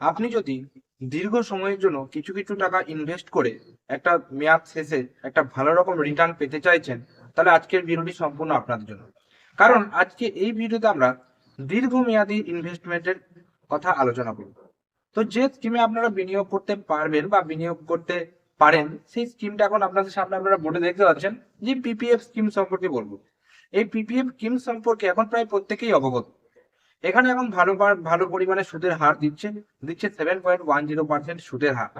আপনি যদি দীর্ঘ সময়ের জন্য কিছু কিছু টাকা ইনভেস্ট করে একটা মেয়াদ শেষে একটা ভালো রকম রিটার্ন পেতে চাইছেন, তাহলে আজকের ভিডিওটি সম্পূর্ণ আপনাদের জন্য। কারণ আজকে এই ভিডিওতে আমরা দীর্ঘমেয়াদী ইনভেস্টমেন্টের কথা আলোচনা করব। তো যে স্কিমে আপনারা বিনিয়োগ করতে পারবেন বা বিনিয়োগ করতে পারেন, সেই স্কিমটা এখন আপনাদের সামনে আপনারা বোর্ডে দেখতে পাচ্ছেন যে পিপিএফ স্কিম সম্পর্কে বলব। এই পিপিএফ স্কিম সম্পর্কে এখন প্রায় প্রত্যেকেই অবগত। এখানে এখন ভালো ভালো পরিমাণে সুদের হার দিচ্ছে দিচ্ছে seven point one zero percent সুদের হার।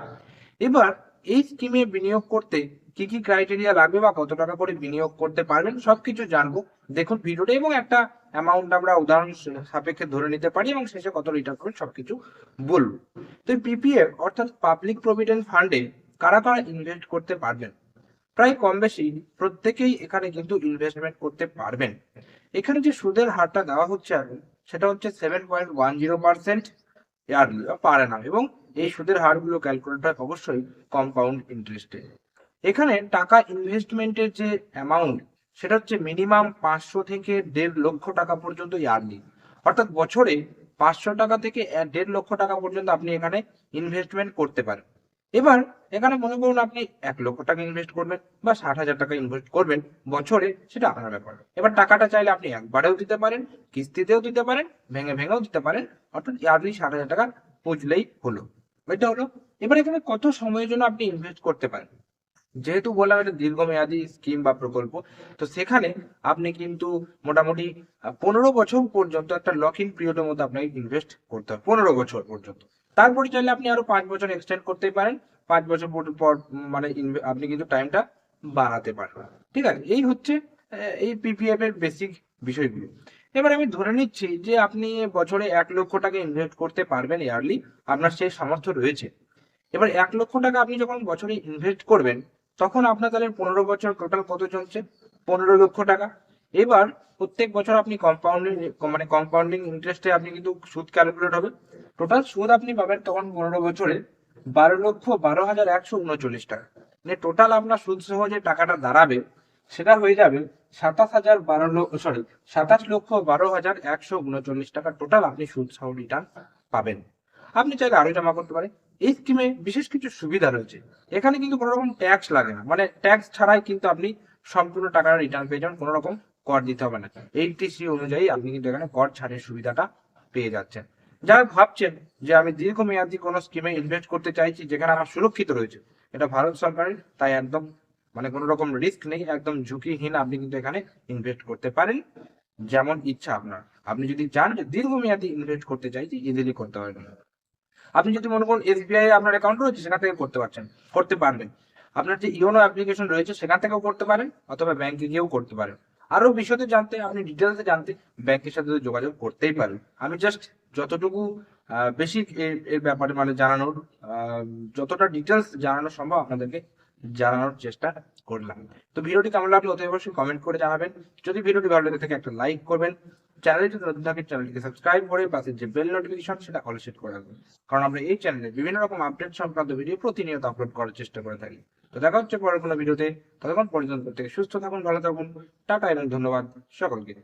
এবার এই স্কিমে বিনিয়োগ করতে কি কি ক্রাইটেরিয়া লাগবে বা কত টাকা করে বিনিয়োগ করতে পারবেন সবকিছু জানব। দেখুন ভিডিওটা এবং একটা অ্যামাউন্ট আমরা উদাহরণ সাপেক্ষে ধরে নিতে পারি এবং শেষে কত রিটার্ন করবেন সবকিছু বলব। তো পিপিএফ অর্থাৎ পাবলিক প্রভিডেন্ট ফান্ডে কারা কারা ইনভেস্ট করতে পারবেন? প্রায় কম বেশি প্রত্যেকেই এখানে কিন্তু ইনভেস্টমেন্ট করতে পারবেন। এখানে যে সুদের হারটা দেওয়া হচ্ছে সেটা হচ্ছে seven point one zero percent yearly পারে না। এবং এই সুদের হারগুলো ক্যালকুলেট হয় অবশ্যই কম্পাউন্ড ইন্টারেস্টে এখানে টাকা ইনভেস্টমেন্টের যে অ্যামাউন্ট সেটা হচ্ছে মিনিমাম পাঁচশো থেকে দেড় লক্ষ টাকা পর্যন্ত ইয়ারলি অর্থাৎ বছরে পাঁচশো টাকা থেকে দেড় লক্ষ টাকা পর্যন্ত আপনি এখানে ইনভেস্টমেন্ট করতে পারেন। এবার এখানে মনে করুন আপনি এক লক্ষ টাকা ইনভেস্ট করবেন বা ষাট হাজার টাকা ইনভেস্ট করবেন বছরে, সেটা আপনার ব্যাপার। এবার টাকাটা চাইলে আপনি একবারেও দিতে পারেন, কিস্তিতেও দিতে পারেন, ভেঙে ভেঙেও দিতে পারেন, অর্থাৎ ইয়ারলি ষাট হাজার টাকা বুঝলেই হলো। এটা হলো। এবার এখানে কত সময়ের জন্য আপনি ইনভেস্ট করতে পারেন? যেহেতু বললাম এটা দীর্ঘমেয়াদী স্কিম বা প্রকল্প, তো সেখানে আপনি কিন্তু মোটামুটি পনেরো বছর পর্যন্ত একটা লক ইন পিরিয়ডের মধ্যে আপনাকে ইনভেস্ট করতে হবে, পনেরো বছর পর্যন্ত। তারপরে চাইলে আপনি আরও পাঁচ বছর এক্সটেন্ড করতে পারেন। পাঁচ বছর পর মানে আপনি কিন্তু টাইমটা বাড়াতে পারবেন। ঠিক আছে? এই হচ্ছে এই পিপিএফ এর বেসিক বিষয়গুলো। এবার আমি ধরে নিচ্ছি যে আপনি বছরে এক লক্ষ টাকা ইনভেস্ট করতে পারবেন ইয়ারলি আপনার সেই সামর্থ্য রয়েছে। এবার এক লক্ষ টাকা আপনি যখন বছরে ইনভেস্ট করবেন, তখন আপনার তাহলে পনেরো বছর টোটাল কত চলছে? পনেরো লক্ষ টাকা। এবার প্রত্যেক বছর আপনি কম্পাউন্ডিং মানে কম্পাউন্ডিং ইন্টারেস্টে আপনি কিন্তু সুদ ক্যালকুলেট হবে। টোটাল সুদ আপনি পাবেন তখন পনেরো বছরে বারো লক্ষ বারো হাজার একশো উনচল্লিশ টাকা। মানে টোটাল আপনার সুদ সহ যে টাকাটা দাঁড়াবে, সেটা হয়ে যাবে সাতাশ হাজার বারো লক্ষ সরি সাতাশ লক্ষ বারো হাজার একশো উনচল্লিশ টাকা টোটাল আপনি সুদ সহ রিটার্ন পাবেন। আপনি চাইলে আরও জমা করতে পারেন। এই স্কিমে বিশেষ কিছু সুবিধা রয়েছে। এখানে কিন্তু কোনো রকম ট্যাক্স লাগে না। মানে ট্যাক্স ছাড়াই কিন্তু আপনি সম্পূর্ণ টাকাটা রিটার্ন পেয়ে যাবেন কোনো রকম কর দিতে হবে না। এইটি সি অনুযায়ী আপনি কিন্তু এখানে কর ছাড়ের সুবিধাটা পেয়ে যাচ্ছেন। যারা ভাবছেন যে আমি দীর্ঘমেয়াদী কোনো স্কিমে ইনভেস্ট করতে চাইছি যেখানে আমার সুরক্ষিত রয়েছে, এটা ভারত সরকারের, তাই একদম মানে কোনো রকম রিস্ক নেই, একদম ঝুঁকিহীন আপনি কিন্তু এখানে ইনভেস্ট করতে পারেন, যেমন ইচ্ছা আপনার। আপনি যদি চান যে দীর্ঘমেয়াদী ইনভেস্ট করতে চাইছি ইজিলি করতে পারবেন। আপনি যদি মনে করুন এসবিআই আপনার অ্যাকাউন্ট রয়েছে, সেখান থেকে করতে পারছেন, করতে পারবেন। আপনার যে ইওনো অ্যাপ্লিকেশন রয়েছে, সেখান থেকেও করতে পারেন, অথবা ব্যাংকে গিয়েও করতে পারেন। আরও বিষয়তে জানতে, আপনি ডিটেলসে জানতে ব্যাংকের সাথে যোগাযোগ করতেই পারেন। আমি জাস্ট যতটুকু বেসিক এর ব্যাপারে মানে জানানোর যতটা ডিটেলস জানানো সম্ভব আপনাদেরকে জানানোর চেষ্টা করলাম। তো ভিডিওটি কেমন লাগল অতি অবশ্যই কমেন্ট করে জানাবেন। যদি ভিডিওটি ভালো লেগে থাকে একটা লাইক করবেন। চ্যানেলে যদি নতুন থাকে চ্যানেলটিকে সাবস্ক্রাইব করে পাশে যে বেল নোটিফিকেশন সেটা অল সেট করে রাখবেন। কারণ আমরা এই চ্যানেলে বিভিন্ন রকম আপডেট সংক্রান্ত ভিডিও প্রতিনিয়ত আপলোড করার চেষ্টা করে থাকি। তো দেখা হচ্ছে পরের কোনো ভিডিওতে। ততক্ষণ পর্যন্ত সুস্থ থাকুন, ভালো থাকুন। টাটা এবং ধন্যবাদ সকলকে।